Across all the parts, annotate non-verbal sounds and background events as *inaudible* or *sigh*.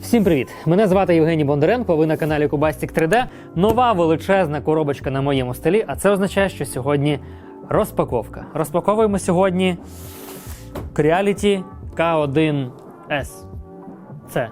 Всім привіт! Мене звати Євгеній Бондаренко. Ви на каналі Кубастік 3D. Нова величезна коробочка на моєму столі, а це означає, що сьогодні розпаковка. Розпаковуємо сьогодні Creality K1S. Це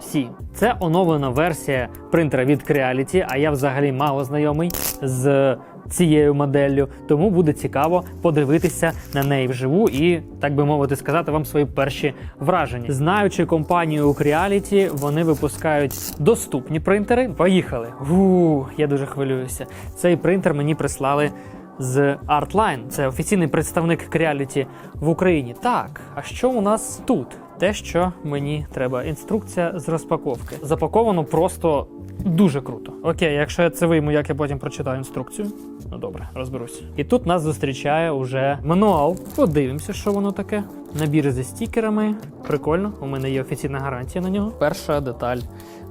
C. Це оновлена версія принтера від Creality, а я взагалі мало знайомий з цією моделлю, тому буде цікаво подивитися на неї вживу і, так би мовити, сказати вам свої перші враження. Знаючи компанію Creality, вони випускають доступні принтери. Поїхали! Гу, я дуже хвилююся. Цей принтер мені прислали з Artline. Це офіційний представник Creality в Україні. Так, а що у нас тут? Те, що мені треба. Інструкція з розпаковки. Запаковано просто дуже круто. Окей, якщо я це вийму, як я потім прочитаю інструкцію. Ну добре, розберусь. І тут нас зустрічає уже мануал. Подивимося, що воно таке. Набір зі стікерами. Прикольно, у мене є офіційна гарантія на нього. Перша деталь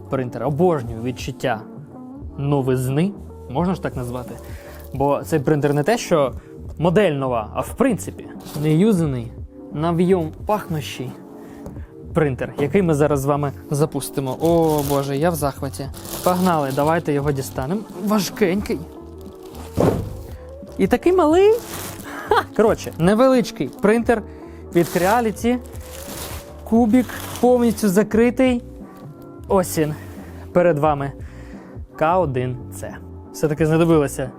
принтера. Обожнюю відчуття новизни, можна ж так назвати. Бо цей принтер не те, що модель нова, а в принципі неюзаний, нав'йом пахнущий принтер, який ми зараз з вами запустимо. О Боже, я в захваті. Погнали, давайте його дістанемо. Важкенький. І такий малий. Коротше, невеличкий принтер від Creality. Кубік повністю закритий. Ось він перед вами. К1С. Все-таки знадобилася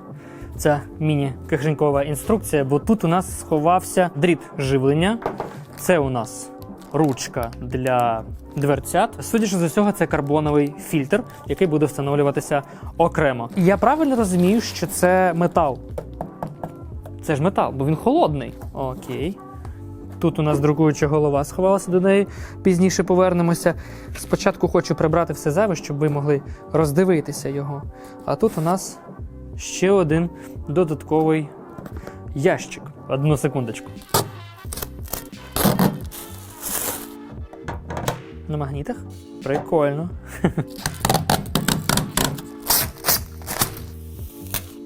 ця міні-кишенькова інструкція, бо тут у нас сховався дріт живлення. Це у нас ручка для дверцят. Судячи з усього, це карбоновий фільтр, який буде встановлюватися окремо. Я правильно розумію, що це метал. Це ж метал, бо він холодний. Окей. Тут у нас друкуюча голова сховалася до неї. Пізніше повернемося. Спочатку хочу прибрати все зайве, щоб ви могли роздивитися його. А тут у нас ще один додатковий ящик. Одну секундочку. На магнітах? Прикольно.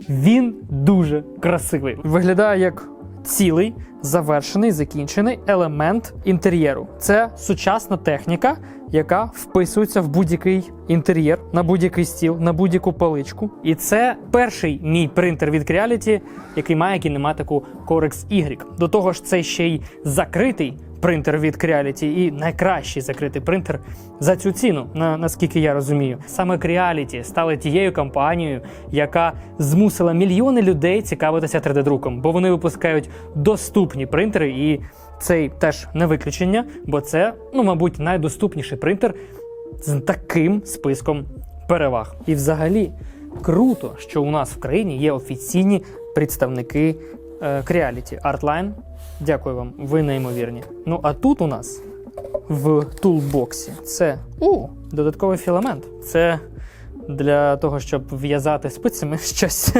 Він дуже красивий. Виглядає як цілий, завершений, закінчений елемент інтер'єру. Це сучасна техніка, яка вписується в будь-який інтер'єр, на будь-який стіл, на будь-яку поличку. І це перший мій принтер від Creality, який має кінематику Corex Y. До того ж, це ще й закритий принтер від Creality і найкращий закритий принтер за цю ціну, на, наскільки я розумію. Саме Creality стали тією компанією, яка змусила мільйони людей цікавитися 3D-друком, бо вони випускають доступні принтери, і цей теж не виключення, бо це, ну, мабуть, найдоступніший принтер з таким списком переваг. І взагалі круто, що у нас в країні є офіційні представники Creality. Artline. Дякую вам, ви неймовірні. Ну а тут у нас в тулбоксі це о, додатковий філамент. Це для того, щоб в'язати спицями *laughs* щось.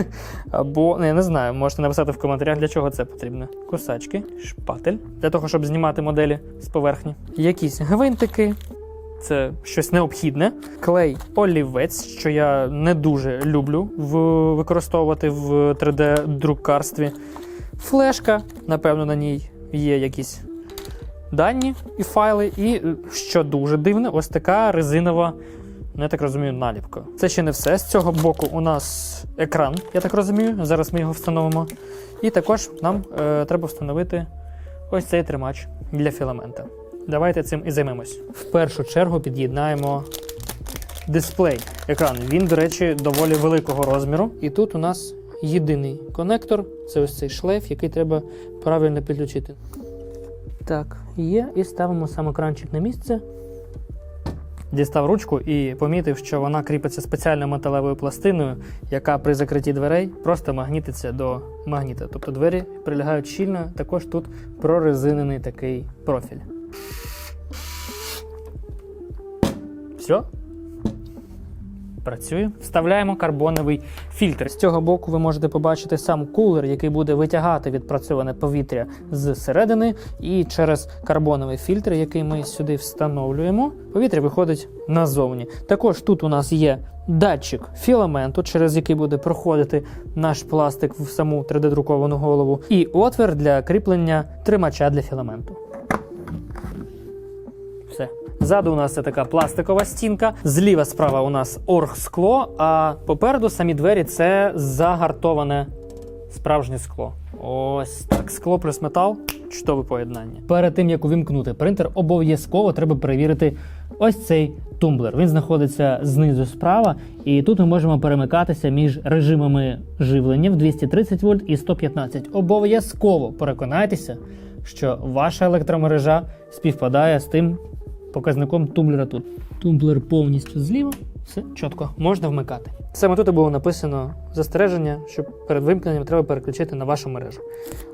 Або ну, я не знаю, можете написати в коментарях, для чого це потрібно. Кусачки, шпатель для того, щоб знімати моделі з поверхні. Якісь гвинтики. Це щось необхідне. Клей олівець, що я не дуже люблю використовувати в 3D-друкарстві. Флешка, напевно, на ній є якісь дані і файли. І, е, що дуже дивне, ось така резинова, ну, я так розумію, наліпка. Це ще не все. З цього боку у нас екран, я так розумію. Зараз ми його встановимо. І також нам е, треба встановити ось цей тримач для філамента. Давайте цим і займемось. В першу чергу під'єднаємо дисплей екрану. Він, до речі, доволі великого розміру. І тут у нас єдиний конектор це ось цей шлейф, який треба правильно підключити. Так, є, і ставимо сам екранчик на місце. Дістав ручку і помітив, що вона кріпиться спеціальною металевою пластиною, яка при закритті дверей просто магнітиться до магніта. Тобто двері прилягають щільно, також тут прорезинений такий профіль. Все. Працює. Вставляємо карбоновий фільтр. З цього боку ви можете побачити сам кулер, який буде витягати відпрацьоване повітря з середини, і через карбоновий фільтр, який ми сюди встановлюємо, повітря виходить назовні. Також тут у нас є датчик філаменту, через який буде проходити наш пластик в саму 3D-друковану голову, і отвір для кріплення тримача для філаменту. Ззаду у нас це така пластикова стінка, зліва справа у нас оргскло, а попереду самі двері це загартоване справжнє скло. Ось так, скло плюс метал. Чудове поєднання. Перед тим як увімкнути принтер, обов'язково треба перевірити ось цей тумблер. Він знаходиться знизу справа, і тут ми можемо перемикатися між режимами живлення в 230 вольт і 115. Обов'язково переконайтеся, що ваша електромережа співпадає з тим показником тумблера тут. Тумблер повністю зліва, все чітко, можна вмикати. Саме тут було написано застереження, що перед вимкненням треба переключити на вашу мережу.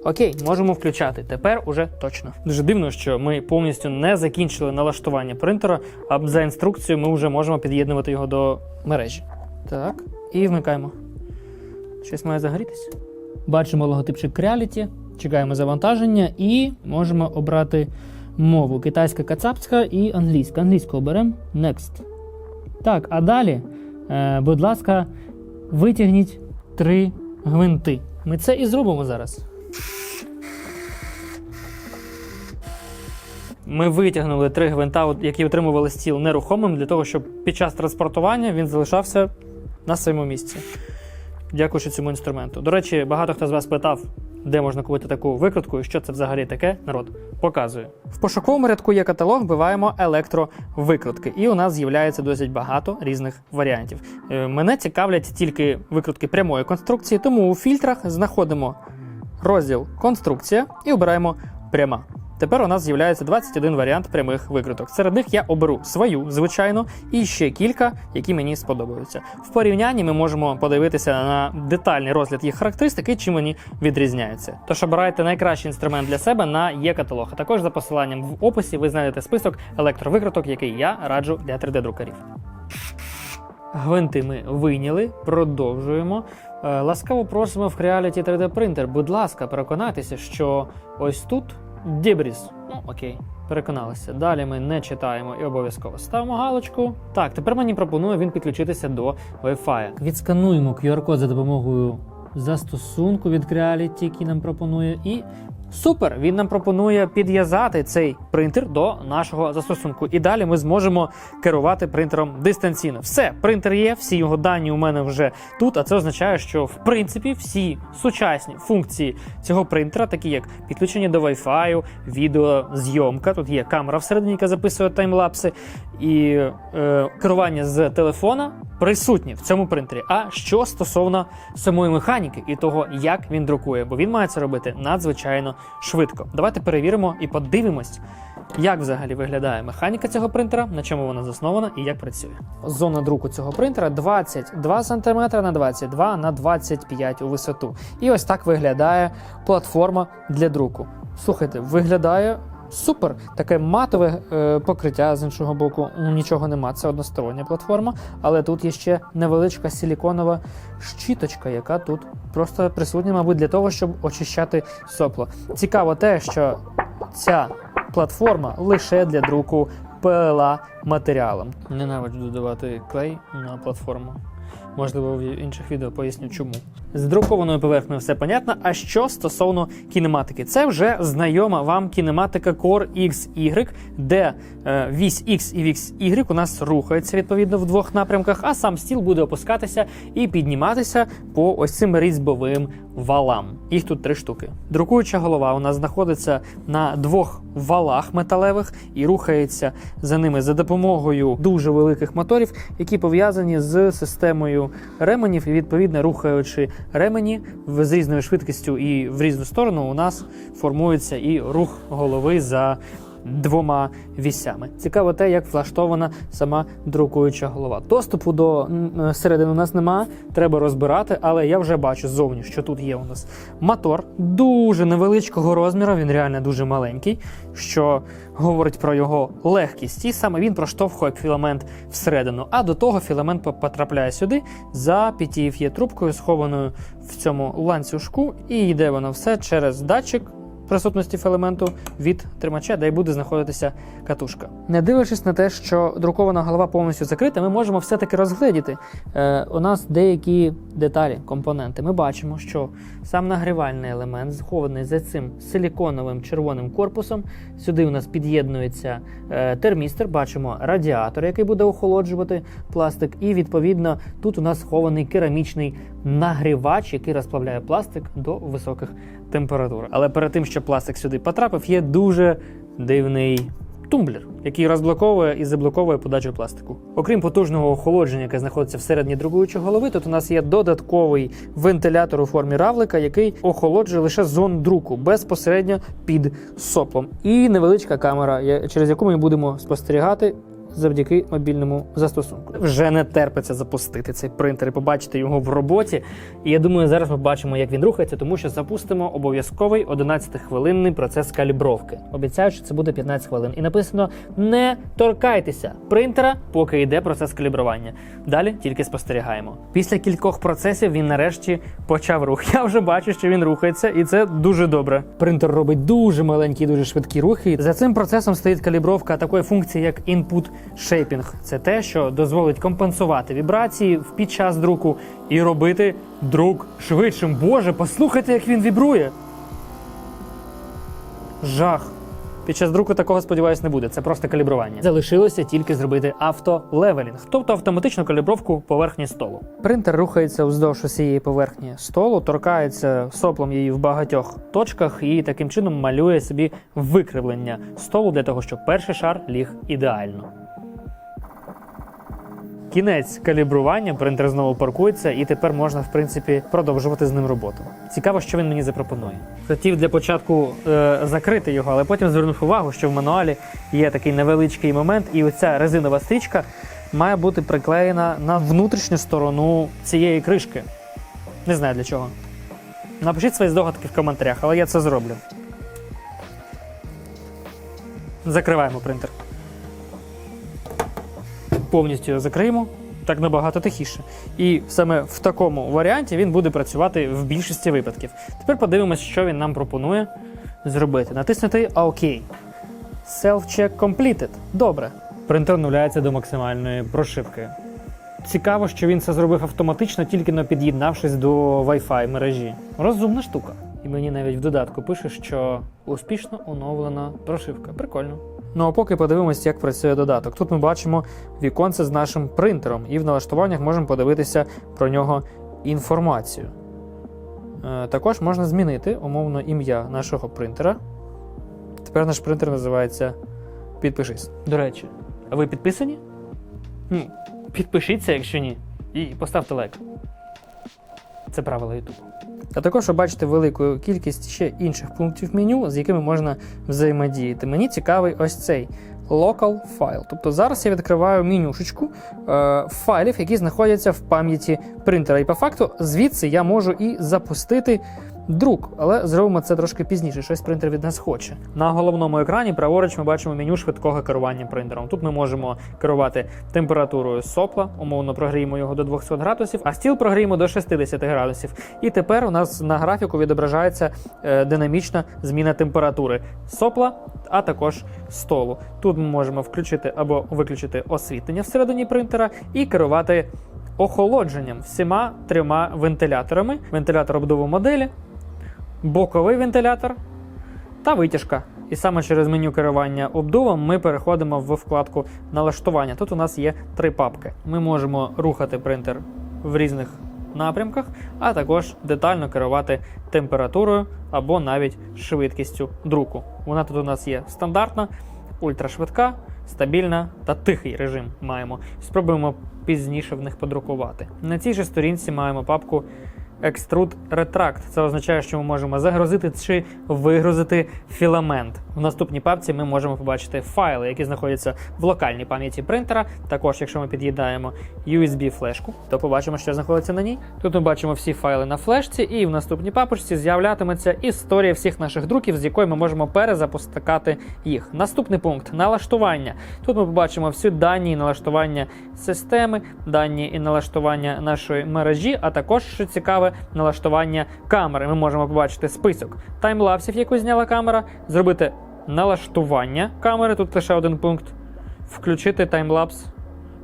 Окей, можемо включати. Тепер уже точно. Дуже дивно, що ми повністю не закінчили налаштування принтера, а за інструкцією ми вже можемо під'єднувати його до мережі. Так, і вмикаємо. Щось має загорітися. Бачимо логотипчик Creality, чекаємо завантаження і можемо обрати мову китайська кацапська і англійська. Англійську оберемо Next. Так, а далі, е, будь ласка, витягніть три гвинти. Ми це і зробимо зараз. Ми витягнули три гвинта, які отримували стіл нерухомим, для того, щоб під час транспортування він залишався на своєму місці. Дякуючи цьому інструменту. До речі, багато хто з вас питав, де можна купити таку викрутку і що це взагалі таке. Народ показує. В пошуковому рядку є каталог, вбиваємо електровикрутки, і у нас з'являється досить багато різних варіантів. Е, Мене цікавлять тільки викрутки прямої конструкції, тому у фільтрах знаходимо розділ конструкція і обираємо пряма. Тепер у нас з'являється 21 варіант прямих викруток. Серед них я оберу свою, звичайно, і ще кілька, які мені сподобаються. В порівнянні ми можемо подивитися на детальний розгляд їх характеристик і чим вони відрізняються. Тож обирайте найкращий інструмент для себе на є каталог. А також за посиланням в описі ви знайдете список електровикруток, який я раджу для 3D-друкарів. Гвинти ми вийняли, продовжуємо. Е, Ласкаво просимо в Creality 3D принтер. Будь ласка, переконайтеся, що ось тут дебріз. Ну, окей, переконалися. Далі ми не читаємо і обов'язково ставимо галочку. Так, тепер мені пропонує він підключитися до Wi-Fi. Відскануємо QR-код за допомогою застосунку від Creality, який нам пропонує, і Супер! Він нам пропонує підв'язати цей принтер до нашого застосунку. І далі ми зможемо керувати принтером дистанційно. Все, принтер є, всі його дані у мене вже тут. А це означає, що в принципі всі сучасні функції цього принтера, такі як підключення до Wi-Fi, відеозйомка, тут є камера всередині, яка записує таймлапси, і е, керування з телефона присутні в цьому принтері. А що стосовно самої механіки і того, як він друкує, бо він має це робити надзвичайно швидко. Давайте перевіримо і подивимось, як взагалі виглядає механіка цього принтера, на чому вона заснована і як працює. Зона друку цього принтера 22 см на 22 на 25 у висоту. І ось так виглядає платформа для друку. Слухайте, виглядає. Супер, таке матове е, покриття з іншого боку. ну, Нічого нема, це одностороння платформа, але тут є ще невеличка силіконова щіточка, яка тут просто присутня, мабуть, для того, щоб очищати сопло. Цікаво те, що ця платформа лише для друку PLA матеріалом. Ненавиджу додавати клей на платформу. Можливо, в інших відео поясню чому. З друкованою поверхнею все понятно. А що стосовно кінематики? Це вже знайома вам кінематика Core XY, де е, вісь X і вісь Y у нас рухаються відповідно в двох напрямках, а сам стіл буде опускатися і підніматися по ось цим різьбовим валам. Їх тут три штуки. Друкуюча голова у нас знаходиться на двох валах металевих і рухається за ними за допомогою дуже великих моторів, які пов'язані з системою ременів, і відповідно рухаючи ремені з різною швидкістю і в різну сторону, у нас формується і рух голови за двома вісями. Цікаво те, як влаштована сама друкуюча голова. Доступу до е, середини у нас нема, треба розбирати, але я вже бачу ззовні, що тут є у нас мотор дуже невеличкого розміру, він реально дуже маленький, що говорить про його легкість. І саме він проштовхує філамент всередину. А до того філамент потрапляє сюди за PTFE трубкою, схованою в цьому ланцюжку, і йде воно все через датчик присутності філаменту від тримача, де й буде знаходитися катушка. Не дивлячись на те, що друкована голова повністю закрита, ми можемо все-таки розгледіти е, у нас деякі деталі, компоненти. Ми бачимо, що сам нагрівальний елемент захований за цим силіконовим червоним корпусом. Сюди у нас під'єднується е, термістр, бачимо радіатор, який буде охолоджувати пластик, і відповідно тут у нас схований керамічний нагрівач, який розплавляє пластик до високих температур. Але перед тим, щоб пластик сюди потрапив, є дуже дивний тумблер, який розблоковує і заблоковує подачу пластику. Окрім потужного охолодження, яке знаходиться всередині друкуючої голови, тут у нас є додатковий вентилятор у формі равлика, який охолоджує лише зону друку безпосередньо під соплом. І невеличка камера, через яку ми будемо спостерігати. Завдяки мобільному застосунку вже не терпиться запустити цей принтер і побачити його в роботі. І я думаю, зараз ми бачимо, як він рухається, тому що запустимо обов'язковий 11-хвилинний процес калібровки. Обіцяю, що це буде 15 хвилин. І написано: не торкайтеся принтера, поки йде процес калібрування. Далі тільки спостерігаємо. Після кількох процесів він нарешті почав рух. Я вже бачу, що він рухається, і це дуже добре. Принтер робить дуже маленькі, дуже швидкі рухи. За цим процесом стоїть калібровка такої функції, як input shaping. Це те, що дозволить компенсувати вібрації в- під час друку і робити друк швидшим. Боже, послухайте, як він вібрує. Жах. Під час друку такого, сподіваюсь, не буде. Це просто калібрування. Залишилося тільки зробити автолевелінг, тобто автоматичну калібровку поверхні столу. Принтер рухається вздовж усієї поверхні столу, торкається соплом її в багатьох точках і таким чином малює собі викривлення столу для того, щоб перший шар ліг ідеально. Кінець калібрування, принтер знову паркується, і тепер можна, в принципі, продовжувати з ним роботу. Цікаво, що він мені запропонує. Хотів для початку е, закрити його, але потім звернув увагу, що в мануалі є такий невеличкий момент, і оця резинова стрічка має бути приклеєна на внутрішню сторону цієї кришки. Не знаю для чого. Напишіть свої здогадки в коментарях, але я це зроблю. Закриваємо принтер повністю його закриємо, так набагато тихіше. І саме в такому варіанті він буде працювати в більшості випадків. Тепер подивимось, що він нам пропонує зробити. Натиснути ОК. Self-check completed. Добре. Принтер оновляється до максимальної прошивки. Цікаво, що він це зробив автоматично, тільки не під'єднавшись до Wi-Fi мережі. Розумна штука. І мені навіть в додатку пише, що успішно оновлена прошивка. Прикольно. Ну а поки подивимось, як працює додаток. Тут ми бачимо віконце з нашим принтером, і в налаштуваннях можемо подивитися про нього інформацію. Е, також можна змінити умовно ім'я нашого принтера. Тепер наш принтер називається Підпишись. До речі, а ви підписані? Ну, підпишіться, якщо ні, і поставте лайк. Це правило YouTube. А також ви бачите велику кількість ще інших пунктів меню, з якими можна взаємодіяти. Мені цікавий ось цей Local File. Тобто зараз я відкриваю менюшечку е, файлів, які знаходяться в пам'яті принтера. І по факту звідси я можу і запустити друк, але зробимо це трошки пізніше. Щось принтер від нас хоче. На головному екрані праворуч ми бачимо меню швидкого керування принтером. Тут ми можемо керувати температурою сопла, умовно прогріємо його до 200 градусів, а стіл прогріємо до 60 градусів. І тепер у нас на графіку відображається е, динамічна зміна температури сопла, а також столу. Тут ми можемо включити або виключити освітлення всередині принтера і керувати охолодженням всіма трьома вентиляторами: вентилятор обдуву моделі, боковий вентилятор та витяжка. І саме через меню керування обдувом ми переходимо в вкладку налаштування. Тут у нас є три папки. Ми можемо рухати принтер в різних напрямках, а також детально керувати температурою або навіть швидкістю друку. Вона тут у нас є стандартна, ультрашвидка, стабільна та тихий режим маємо. Спробуємо пізніше в них подрукувати. На цій же сторінці маємо папку Extrude Retract. Це означає, що ми можемо загрузити чи вигрузити філамент. В наступній папці ми можемо побачити файли, які знаходяться в локальній пам'яті принтера. Також, якщо ми під'єднаємо USB-флешку, то побачимо, що знаходиться на ній. Тут ми бачимо всі файли на флешці, і в наступній папочці з'являтиметься історія всіх наших друків, з якої ми можемо перезапускати їх. Наступний пункт налаштування. Тут ми побачимо всі дані і налаштування системи, дані і налаштування нашої мережі, а також що цікаве, цікаве налаштування камери. Ми можемо побачити список таймлапсів, яку зняла камера, зробити налаштування камери. Тут лише один пункт. Включити таймлапс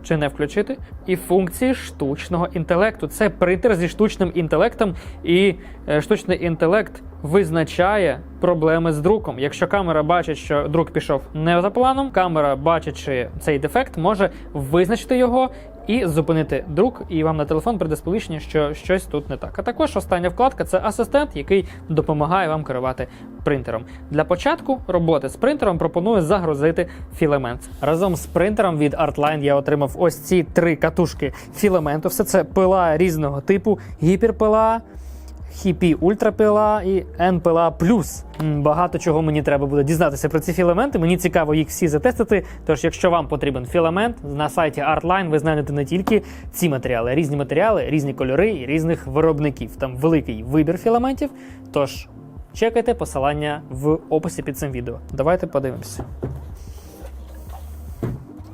чи не включити, і функції штучного інтелекту. Це принтер зі штучним інтелектом, і е, штучний інтелект визначає проблеми з друком. Якщо камера бачить, що друк пішов не за планом, камера, бачачи цей дефект, може визначити його і зупинити друк, і вам на телефон прийде сповіщення, що щось тут не так. А також остання вкладка це асистент, який допомагає вам керувати принтером. Для початку роботи з принтером пропоную загрузити філамент. Разом з принтером від Artline я отримав ось ці три катушки філаменту. Все це пила різного типу: гіперпила. Хіпі ультрапила і НПЛА плюс. Багато чого мені треба буде дізнатися про ці філаменти. Мені цікаво їх всі затестити. Тож, якщо вам потрібен філамент, на сайті Artline ви знайдете не тільки ці матеріали, а різні матеріали, різні кольори і різних виробників. Там великий вибір філаментів. Тож чекайте посилання в описі під цим відео. Давайте подивимося.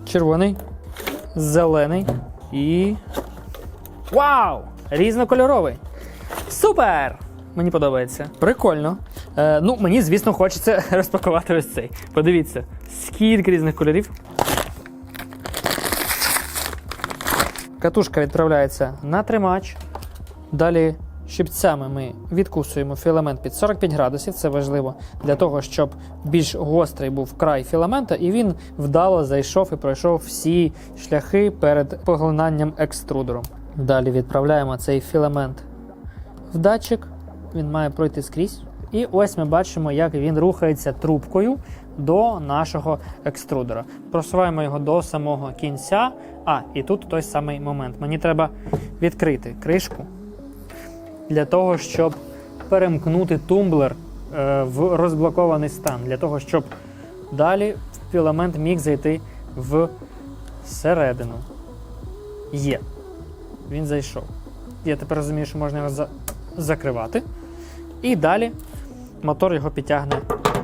Червоний, зелений і. Вау! Різнокольоровий. Супер! Мені подобається. Прикольно. Е, ну, мені, звісно, хочеться *laughs* розпакувати ось цей. Подивіться, скільки різних кольорів. Катушка відправляється на тримач. Далі щипцями ми відкусуємо філамент під 45 градусів. Це важливо для того, щоб більш гострий був край філамента, і він вдало зайшов і пройшов всі шляхи перед поглинанням екструдером. Далі відправляємо цей філамент в датчик, він має пройти скрізь. І ось ми бачимо, як він рухається трубкою до нашого екструдера. Просуваємо його до самого кінця. А, і тут той самий момент. Мені треба відкрити кришку для того, щоб перемкнути тумблер е, в розблокований стан, для того, щоб далі філамент міг зайти в середину. Є. Він зайшов. Я тепер розумію, що можна його за- закривати. І далі мотор його підтягне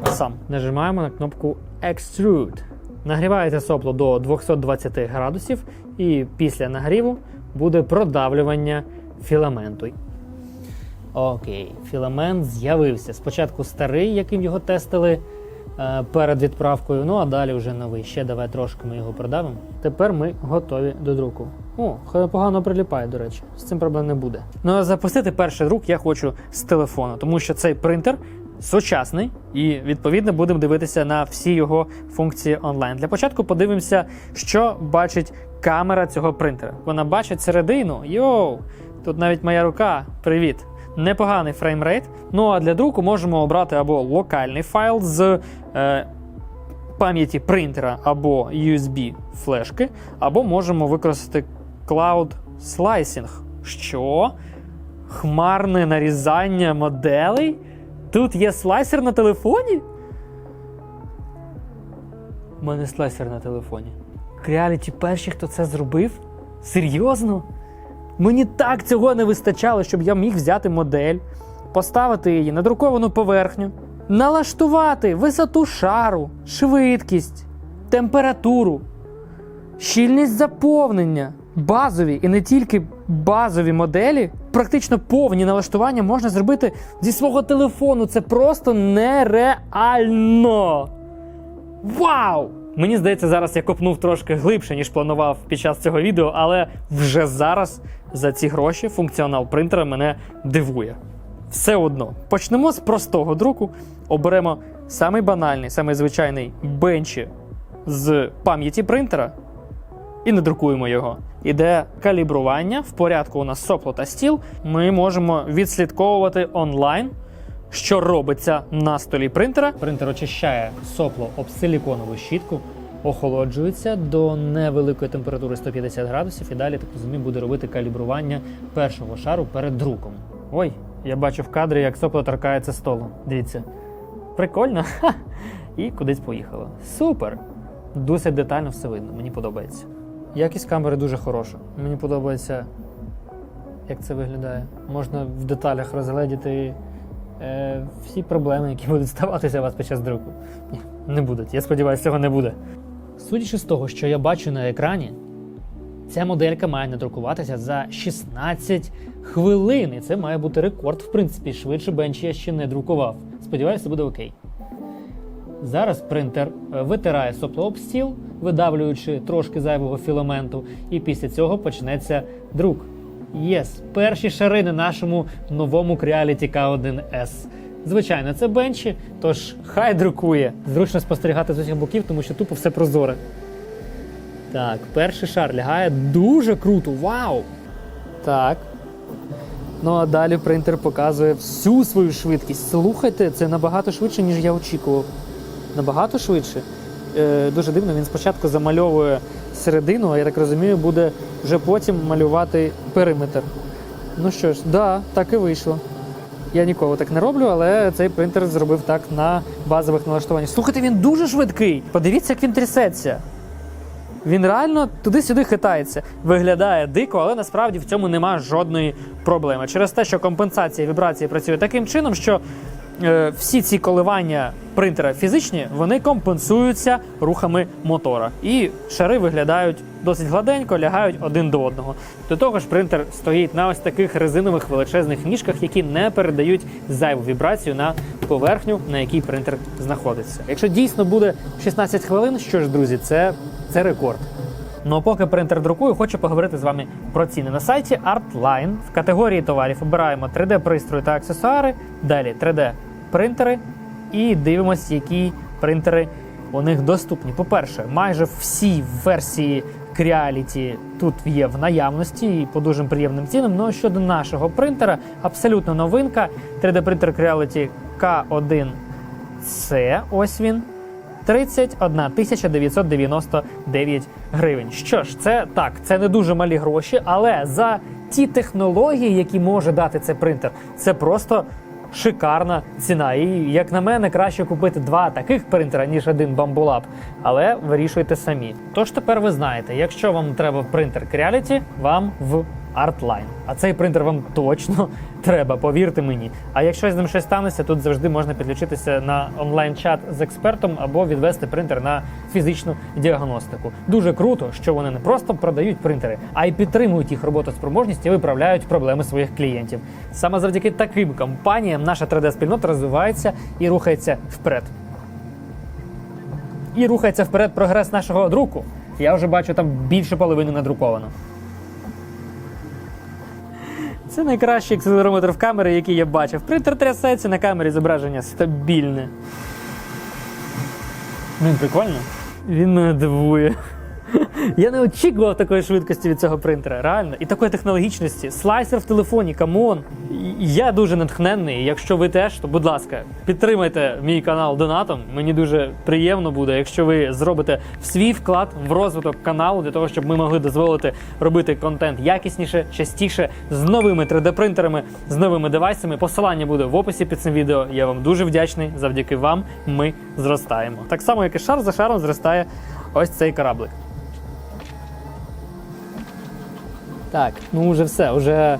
сам. Нажимаємо на кнопку Extrude. Нагрівається сопло до 220 градусів, і після нагріву буде продавлювання філаменту. Окей, філамент з'явився. Спочатку старий, яким його тестили е, перед відправкою, ну а далі вже новий. Ще давай трошки ми його продавимо. Тепер ми готові до друку. О, хай погано приліпає, до речі, з цим проблем не буде. Ну а запустити перший друк я хочу з телефону, тому що цей принтер сучасний і відповідно будемо дивитися на всі його функції онлайн. Для початку подивимося, що бачить камера цього принтера. Вона бачить середину. Йоу! Тут навіть моя рука. Привіт! Непоганий фреймрейт. Ну а для друку можемо обрати або локальний файл з е, пам'яті принтера або USB флешки, або можемо використати Cloud Slicing. Що? Хмарне нарізання моделей? Тут є слайсер на телефоні? У мене слайсер на телефоні. Creality перші, хто це зробив? Серйозно? Мені так цього не вистачало, щоб я міг взяти модель, поставити її на друковану поверхню, налаштувати висоту шару, швидкість, температуру, щільність заповнення, базові і не тільки базові моделі, практично повні налаштування можна зробити зі свого телефону. Це просто нереально. Вау! Мені здається, зараз я копнув трошки глибше, ніж планував під час цього відео, але вже зараз за ці гроші функціонал принтера мене дивує. Все одно, почнемо з простого друку. Оберемо самий банальний, самий звичайний бенчі з пам'яті принтера і надрукуємо його. Іде калібрування. В порядку у нас сопло та стіл. Ми можемо відслідковувати онлайн, що робиться на столі принтера. Принтер очищає сопло об силіконову щітку, охолоджується до невеликої температури 150 градусів, і далі так розумію, буде робити калібрування першого шару перед друком. Ой, я бачу в кадрі, як сопло торкається столу. Дивіться. Прикольно. *laughs* Ха! І кудись поїхало. Супер! Досить детально все видно, мені подобається. Якість камери дуже хороша. Мені подобається, як це виглядає. Можна в деталях розгледіти е, всі проблеми, які будуть ставатися у вас під час друку. Ні, не будуть. Я сподіваюся, цього не буде. Судячи з того, що я бачу на екрані, ця моделька має надрукуватися за 16 хвилин. І це має бути рекорд. В принципі, швидше бенч я ще не друкував. Сподіваюся, буде окей. Зараз принтер е, витирає сопло об стіл, видавлюючи трошки зайвого філаменту, і після цього почнеться друк. Єс, перші шари на нашому новому Creality K1S. Звичайно, це бенчі, тож хай друкує. Зручно спостерігати з усіх боків, тому що тупо все прозоре. Так, перший шар лягає дуже круто. Вау! Так. Ну а далі принтер показує всю свою швидкість. Слухайте, це набагато швидше, ніж я очікував. Набагато швидше. Е, дуже дивно, він спочатку замальовує середину, а я так розумію, буде вже потім малювати периметр. Ну що ж, да, так і вийшло. Я ніколи так не роблю, але цей принтер зробив так на базових налаштуваннях. Слухайте, він дуже швидкий. Подивіться, як він трясеться. Він реально туди-сюди хитається. Виглядає дико, але насправді в цьому нема жодної проблеми. Через те, що компенсація вібрації працює таким чином, що всі ці коливання принтера фізичні, вони компенсуються рухами мотора. І шари виглядають досить гладенько, лягають один до одного. До того ж, принтер стоїть на ось таких резинових величезних ніжках, які не передають зайву вібрацію на поверхню, на якій принтер знаходиться. Якщо дійсно буде 16 хвилин, що ж, друзі, це, це рекорд. Ну а поки принтер друкує, хочу поговорити з вами про ціни. На сайті Artline в категорії товарів обираємо 3D-пристрої та аксесуари, далі 3D-принтери і дивимося, які принтери у них доступні. По-перше, майже всі версії Creality тут є в наявності і по дуже приємним цінам. Ну щодо нашого принтера, абсолютно новинка 3D-принтер Creality K1C. Ось він. 31 тисяча 999 гривень. Що ж, це так, це не дуже малі гроші, але за ті технології, які може дати цей принтер, це просто шикарна ціна. І як на мене, краще купити два таких принтера, ніж один бамбулап. Але вирішуйте самі. Тож тепер ви знаєте, якщо вам треба принтер Creality, вам в Artline. А цей принтер вам точно *laughs* треба, повірте мені. А якщо з ним щось станеться, тут завжди можна підключитися на онлайн-чат з експертом або відвести принтер на фізичну діагностику. Дуже круто, що вони не просто продають принтери, а й підтримують їх роботоспроможність і виправляють проблеми своїх клієнтів. Саме завдяки таким компаніям наша 3D-спільнота розвивається і рухається вперед. І рухається вперед прогрес нашого друку. Я вже бачу там більше половини надруковано. Це найкращий акселерометр в камери, який я бачив. Принтер трясеться на камері зображення стабільне. Він прикольно. Він мене дивує. *laughs* Я не очікував такої швидкості від цього принтера, реально. І такої технологічності. Слайсер в телефоні, камон. Я дуже натхненний. Якщо ви теж, то будь ласка, підтримайте мій канал донатом. Мені дуже приємно буде, якщо ви зробите свій вклад в розвиток каналу для того, щоб ми могли дозволити робити контент якісніше, частіше, з новими 3D-принтерами, з новими девайсами. Посилання буде в описі під цим відео. Я вам дуже вдячний. Завдяки вам ми зростаємо. Так само, як і шар за шаром зростає ось цей кораблик. Так, ну вже все, вже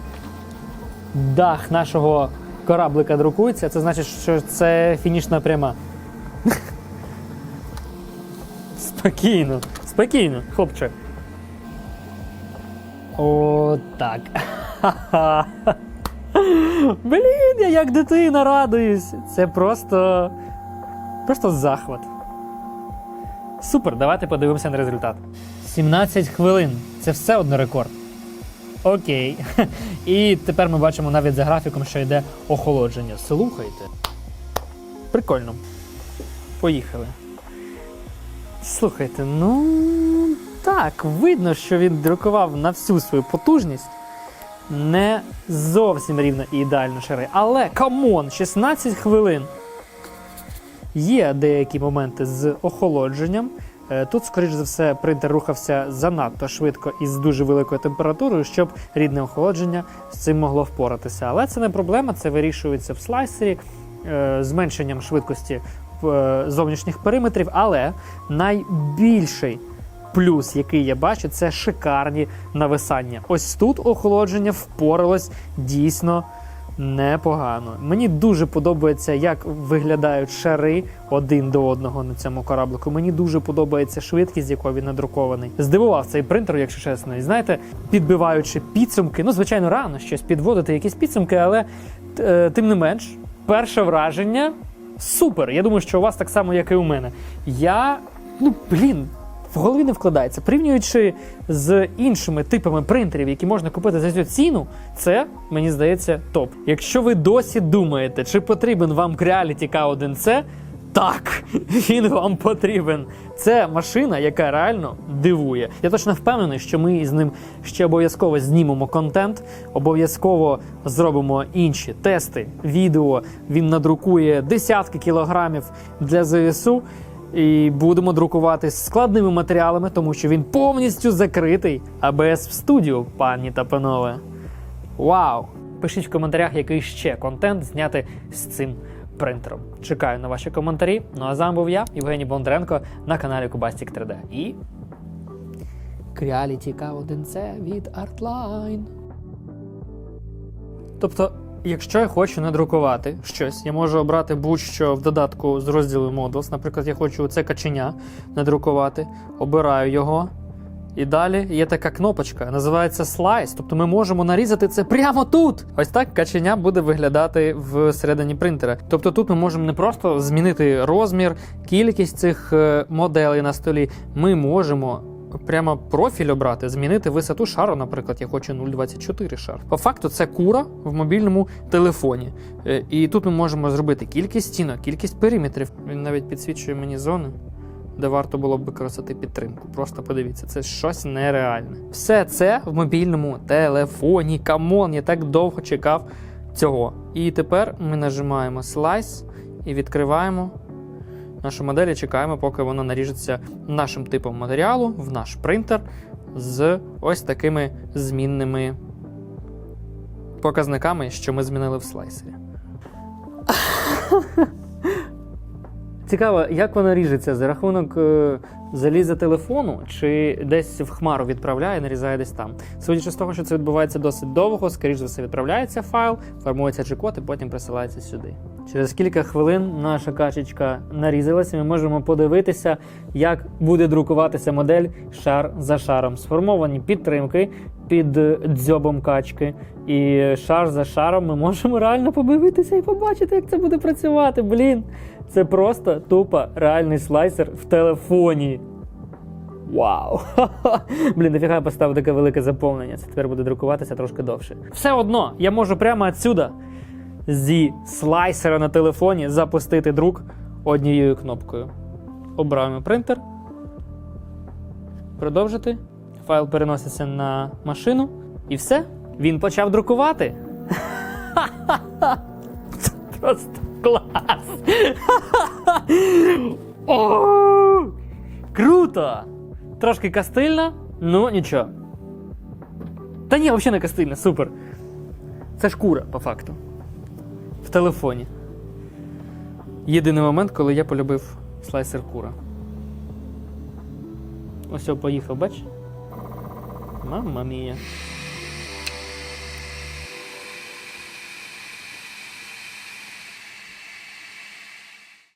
дах нашого кораблика друкується. Це значить, що це фінішна пряма. *laughs* Спокійно, спокійно, хлопче. О, так. *laughs* Блін, я як дитина радуюсь. Це просто. Просто захват. Супер, давайте подивимося на результат. 17 хвилин. Це все одно рекорд. Окей. *laughs* І тепер ми бачимо навіть за графіком, що йде охолодження. Слухайте. Прикольно. Поїхали. Слухайте, ну так, видно, що він друкував на всю свою потужність. Не зовсім рівно і ідеально шари. Але камон, 16 хвилин. Є деякі моменти з охолодженням. Е, Тут, скоріш за все, принтер рухався занадто швидко і з дуже великою температурою, щоб рідне охолодження з цим могло впоратися. Але це не проблема, це вирішується в слайсері е, зменшенням швидкості е, зовнішніх периметрів. Але найбільший плюс, який я бачу, це шикарні нависання. Ось тут охолодження впоралось дійсно непогано. Мені дуже подобається, як виглядають шари один до одного на цьому кораблику. Мені дуже подобається швидкість, з якою він надрукований. Здивував цей принтер, якщо чесно. І знаєте, підбиваючи підсумки. Ну, звичайно, рано щось підводити, якісь підсумки, але е, тим не менш, перше враження супер. Я думаю, що у вас так само, як і у мене. Я, ну блін. В голові не вкладається. Порівнюючи з іншими типами принтерів, які можна купити за цю ціну, це мені здається топ. Якщо ви досі думаєте, чи потрібен вам Creality K1C, так, *laughs* він вам потрібен. Це машина, яка реально дивує. Я точно впевнений, що ми з ним ще обов'язково знімемо контент, обов'язково зробимо інші тести, відео. Він надрукує десятки кілограмів для ЗСУ. І будемо друкувати з складними матеріалами, тому що він повністю закритий ABS в студію, пані та панове. Вау! Пишіть в коментарях, який ще контент зняти з цим принтером. Чекаю на ваші коментарі. Ну а з вами був я, Євгеній Бондренко, на каналі Кубастік 3D. І. Creality K1C від Artline. Тобто, якщо я хочу надрукувати щось, я можу обрати будь-що в додатку з розділу Models. Наприклад, я хочу це каченя надрукувати, обираю його. І далі є така кнопочка, називається Slice. Тобто ми можемо нарізати це прямо тут. Ось так каченя буде виглядати всередині принтера. Тобто тут ми можемо не просто змінити розмір, кількість цих е, моделей на столі. Ми можемо прямо профіль обрати, змінити висоту шару, наприклад, я хочу 0,24 шар. По факту це кура в мобільному телефоні. Е, І тут ми можемо зробити кількість стінок, кількість периметрів. Він навіть підсвічує мені зони. Де варто було б використати підтримку. Просто подивіться, це щось нереальне. Все це в мобільному телефоні. Камон, я так довго чекав цього. І тепер ми нажимаємо Slice і відкриваємо нашу модель і чекаємо, поки вона наріжеться нашим типом матеріалу в наш принтер з ось такими змінними показниками, що ми змінили в слайсері. *laughs* Цікаво, як вона ріжеться за рахунок е, заліза телефону, чи десь в хмару відправляє, нарізає десь там. Судячи з того, що це відбувається досить довго, скоріш за все, відправляється файл, формується G-код і потім присилається сюди. Через кілька хвилин наша качечка нарізалася. Ми можемо подивитися, як буде друкуватися модель шар за шаром. Сформовані підтримки під дзьобом качки, і шар за шаром ми можемо реально подивитися і побачити, як це буде працювати. Блін, це просто тупо реальний слайсер в телефоні. Вау! *laughs* Блін, нафіга я поставив таке велике заповнення. Це тепер буде друкуватися трошки довше. Все одно, я можу прямо отсюда зі слайсера на телефоні запустити друк однією кнопкою. Обираємо принтер. Продовжити. Файл переноситься на машину. І все. Він почав друкувати. *laughs* Це Просто клас! *laughs* О, Круто! Трошки кастильно, ну нічого. Та ні, взагалі не кастильно, супер. Це шкура, по факту. Телефоні. Єдиний момент, коли я полюбив слайсер кура. Ось я поїхав, бач? Мама мія.